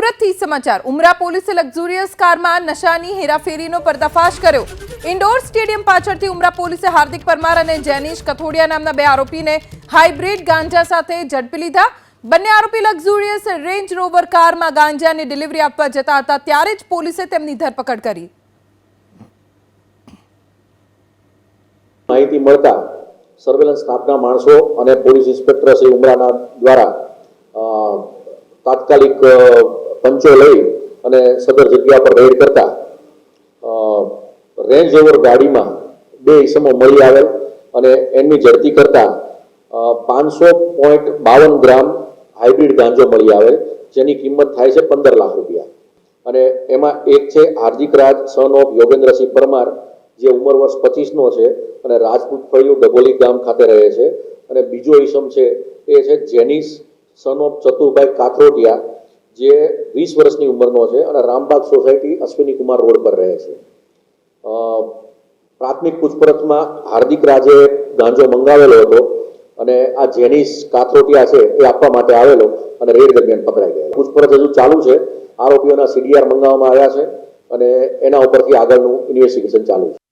સુરતથી સમાચાર. ઉમરા પોલીસે લક્ઝુરિયસ કારમાં નશાની હેરાફેરીનો પર્દાફાશ કર્યો. ઇન્ડોર સ્ટેડિયમ પાછળથી ઉમરા પોલીસે હાર્દિક પરમાર અને જેનિશ કથોડિયા નામના બે આરોપીને હાઇબ્રિડ ગાંજા સાથે ઝડપી લીધા. બંને આરોપી લક્ઝુરિયસ રેન્જ રોવર કારમાં ગાંજાની ડિલિવરી આપવા જતા હતા, ત્યારે જ પોલીસે તેમની ધરપકડ કરી. માહિતી મળતા સર્વેલન્સ સ્ટાફના માણસો અને પોલીસ ઇન્સ્પેક્ટર શ્રી ઉમરાના દ્વારા તાત્કાલિક પંચો લઈ અને સદર જગ્યા પર રેડ કરતા રેન્જ ઓવર ગાડીમાં બે ઇસમો મળી આવેલ અને એમની ઝડપી કરતા પાંચસો પોઈન્ટ બાવન ગ્રામ હાઇબ્રિડ ગાંજો મળી આવેલ, જેની કિંમત થાય છે પંદર લાખ રૂપિયા. અને એમાં એક છે હાર્દિક રાજ સન ઓફ યોગેન્દ્રસિંહ પરમાર, જે ઉંમર વર્ષ પચીસનો છે અને રાજપૂત ફળિયું ડબોલી ગામ ખાતે રહે છે. અને બીજો ઈસમ છે એ છે જેનિસ સન ઓફ ચતુરભાઈ કાથરોટિયા જે વીસ વર્ષની ઉંમરનો છે અને રામબાગ સોસાયટી અશ્વિની કુમાર રોડ પર રહે છે. પ્રાથમિક પૂછપરછમાં હાર્દિક રાજે ગાંજો મંગાવેલો હતો અને આ જેનિસ કાથરોટિયા છે એ આપવા માટે આવેલો અને રેડ દરમિયાન પકડાઈ ગયો પૂછપરછ હજુ ચાલુ છે. આરોપીઓના સીડીઆર મંગાવવામાં આવ્યા છે અને એના ઉપરથી આગળનું ઇન્વેસ્ટિગેશન ચાલુ છે.